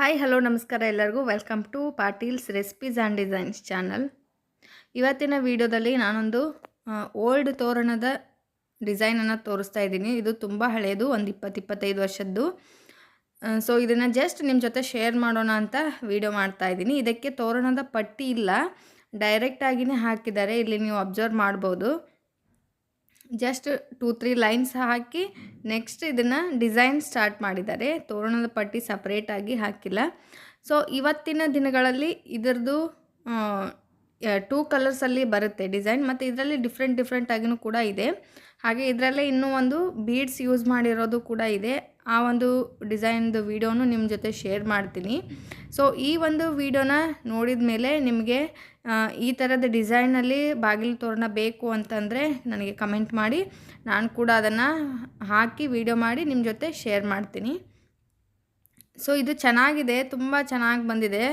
Hi hello ನಮಸ್ಕಾರ ಎಲ್ಲರಿಗೂ. Welcome to Patil's recipes and designs channel ಇವತ್ತಿನ ವಿಡಿಯೋದಲ್ಲಿ ನಾನೊಂದು ಓಲ್ಡ್ ತೋರಣದ ಡಿಸೈನನ್ನು ತೋರಿಸ್ತಾ ಇದ್ದೀನಿ. ಇದು ತುಂಬ ಹಳೆಯದು ಒಂದು ಇಪ್ಪತ್ತು ಇಪ್ಪತ್ತೈದು ವರ್ಷದ್ದು. ಸೊ ಇದನ್ನು ಜಸ್ಟ್ ನಿಮ್ಮ ಜೊತೆ ಶೇರ್ ಮಾಡೋಣ ಅಂತ ವಿಡಿಯೋ ಮಾಡ್ತಾ ಇದ್ದೀನಿ. ಇದಕ್ಕೆ ತೋರಣದ ಪಟ್ಟಿ ಇಲ್ಲ. ಡೈರೆಕ್ಟಾಗಿಯೇ ಹಾಕಿದ್ದಾರೆ. ಇಲ್ಲಿ ನೀವು ಅಬ್ಸರ್ವ್ ಮಾಡ್ಬೋದು. ಜಸ್ಟ್ ಟೂ ತ್ರೀ ಲೈನ್ಸ್ ಹಾಕಿ ನೆಕ್ಸ್ಟ್ ಇದನ್ನು ಡಿಸೈನ್ ಸ್ಟಾರ್ಟ್ ಮಾಡಿದ್ದಾರೆ. ತೋರಣದ ಪಟ್ಟಿ ಸಪ್ರೇಟಾಗಿ ಹಾಕಿಲ್ಲ. ಸೊ ಇವತ್ತಿನ ದಿನಗಳಲ್ಲಿ ಇದರದ್ದು ಟೂ ಕಲರ್ಸಲ್ಲಿ ಬರುತ್ತೆ ಡಿಸೈನ್ ಮತ್ತು ಇದರಲ್ಲಿ ಡಿಫ್ರೆಂಟ್ ಡಿಫ್ರೆಂಟ್ ಆಗಿನೂ ಕೂಡ ಇದೆ. ಹಾಗೆ ಇದರಲ್ಲೇ ಇನ್ನೂ ಒಂದು ಬೀಡ್ಸ್ ಯೂಸ್ ಮಾಡಿರೋದು ಕೂಡ ಇದೆ. ಆ ಒಂದು ಡಿಸೈನ್ದು ವೀಡಿಯೋನು ನಿಮ್ಮ ಜೊತೆ ಶೇರ್ ಮಾಡ್ತೀನಿ. ಸೊ ಈ ಒಂದು ವಿಡಿಯೋನ ನೋಡಿದ ಮೇಲೆ ನಿಮಗೆ ಈ ಥರದ ಡಿಸೈನಲ್ಲಿ ಬಾಗಿಲು ತೋರಣ ಬೇಕು ಅಂತಂದರೆ ನನಗೆ ಕಮೆಂಟ್ ಮಾಡಿ. ನಾನು ಕೂಡ ಅದನ್ನು ಹಾಕಿ ವಿಡಿಯೋ ಮಾಡಿ ನಿಮ್ಮ ಜೊತೆ ಶೇರ್ ಮಾಡ್ತೀನಿ. ಸೊ ಇದು ಚೆನ್ನಾಗಿದೆ, ತುಂಬ ಚೆನ್ನಾಗಿ ಬಂದಿದೆ.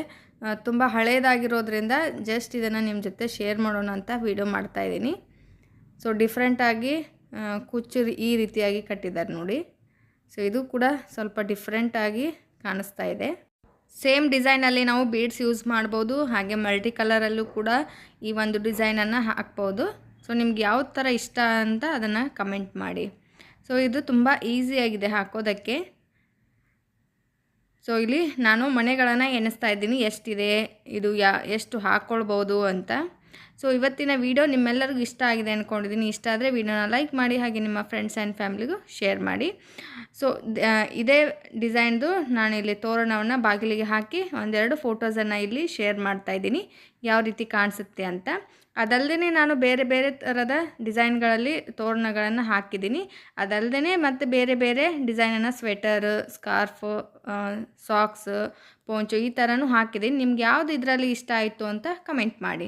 ತುಂಬ ಹಳೇದಾಗಿರೋದ್ರಿಂದ ಜಸ್ಟ್ ಇದನ್ನು ನಿಮ್ಮ ಜೊತೆ ಶೇರ್ ಮಾಡೋಣ ಅಂತ ವಿಡಿಯೋ ಮಾಡ್ತಾಯಿದ್ದೀನಿ ಸೊ ಡಿಫ್ರೆಂಟಾಗಿ ಕುಚ್ಚು ಈ ರೀತಿಯಾಗಿ ಕಟ್ಟಿದ್ದಾರೆ ನೋಡಿ. ಸೊ ಇದು ಕೂಡ ಸ್ವಲ್ಪ ಡಿಫ್ರೆಂಟಾಗಿ ಕಾಣಿಸ್ತಾ ಇದೆ. ಸೇಮ್ ಡಿಸೈನಲ್ಲಿ ನಾವು ಬೀಡ್ಸ್ ಯೂಸ್ ಮಾಡ್ಬೋದು, ಹಾಗೆ ಮಲ್ಟಿ ಕಲರಲ್ಲೂ ಕೂಡ ಈ ಒಂದು ಡಿಸೈನನ್ನು ಹಾಕ್ಬೋದು. ಸೊ ನಿಮ್ಗೆ ಯಾವ ಥರ ಇಷ್ಟ ಅಂತ ಅದನ್ನು ಕಮೆಂಟ್ ಮಾಡಿ. ಸೊ ಇದು ತುಂಬ ಈಸಿಯಾಗಿದೆ ಹಾಕೋದಕ್ಕೆ. ಸೊ ಇಲ್ಲಿ ನಾನು ಮನೆಗಳನ್ನು ಎಣಿಸ್ತಾ ಇದ್ದೀನಿ, ಎಷ್ಟಿದೆ, ಇದು ಯಾ, ಎಷ್ಟು ಹಾಕ್ಕೊಳ್ಬೋದು ಅಂತ. ಸೊ ಇವತ್ತಿನ ವಿಡಿಯೋ ನಿಮ್ಮೆಲ್ಲರಿಗೂ ಇಷ್ಟ ಆಗಿದೆ ಅಂದ್ಕೊಂಡಿದ್ದೀನಿ ಇಷ್ಟ ಆದರೆ ವಿಡಿಯೋನ ಲೈಕ್ ಮಾಡಿ, ಹಾಗೆ ನಿಮ್ಮ ಫ್ರೆಂಡ್ಸ್ ಆ್ಯಂಡ್ ಫ್ಯಾಮಿಲಿಗೂ ಶೇರ್ ಮಾಡಿ. ಸೊ ಇದೇ ಡಿಸೈನ್ದು ನಾನಿಲ್ಲಿ ತೋರಣವನ್ನು ಬಾಗಿಲಿಗೆ ಹಾಕಿ ಒಂದೆರಡು ಫೋಟೋಸನ್ನು ಇಲ್ಲಿ ಶೇರ್ ಮಾಡ್ತಾ ಇದ್ದೀನಿ. ಯಾವ ರೀತಿ ಕಾಣಿಸುತ್ತೆ ಅಂತ. ಅದಲ್ಲದೆ ನಾನು ಬೇರೆ ಬೇರೆ ಥರದ ಡಿಸೈನ್ಗಳಲ್ಲಿ ತೋರಣಗಳನ್ನು ಹಾಕಿದ್ದೀನಿ. ಅದಲ್ಲದೆ ಮತ್ತು ಬೇರೆ ಬೇರೆ ಡಿಸೈನನ್ನು ಸ್ವೆಟರ್ ಸ್ಕಾರ್ಫ್ ಸಾಕ್ಸ್ ಪೋಂಚು ಈ ಥರನೂ ಹಾಕಿದ್ದೀನಿ. ನಿಮ್ಗೆ ಯಾವುದು ಇದರಲ್ಲಿ ಇಷ್ಟ ಆಯಿತು ಅಂತ ಕಮೆಂಟ್ ಮಾಡಿ.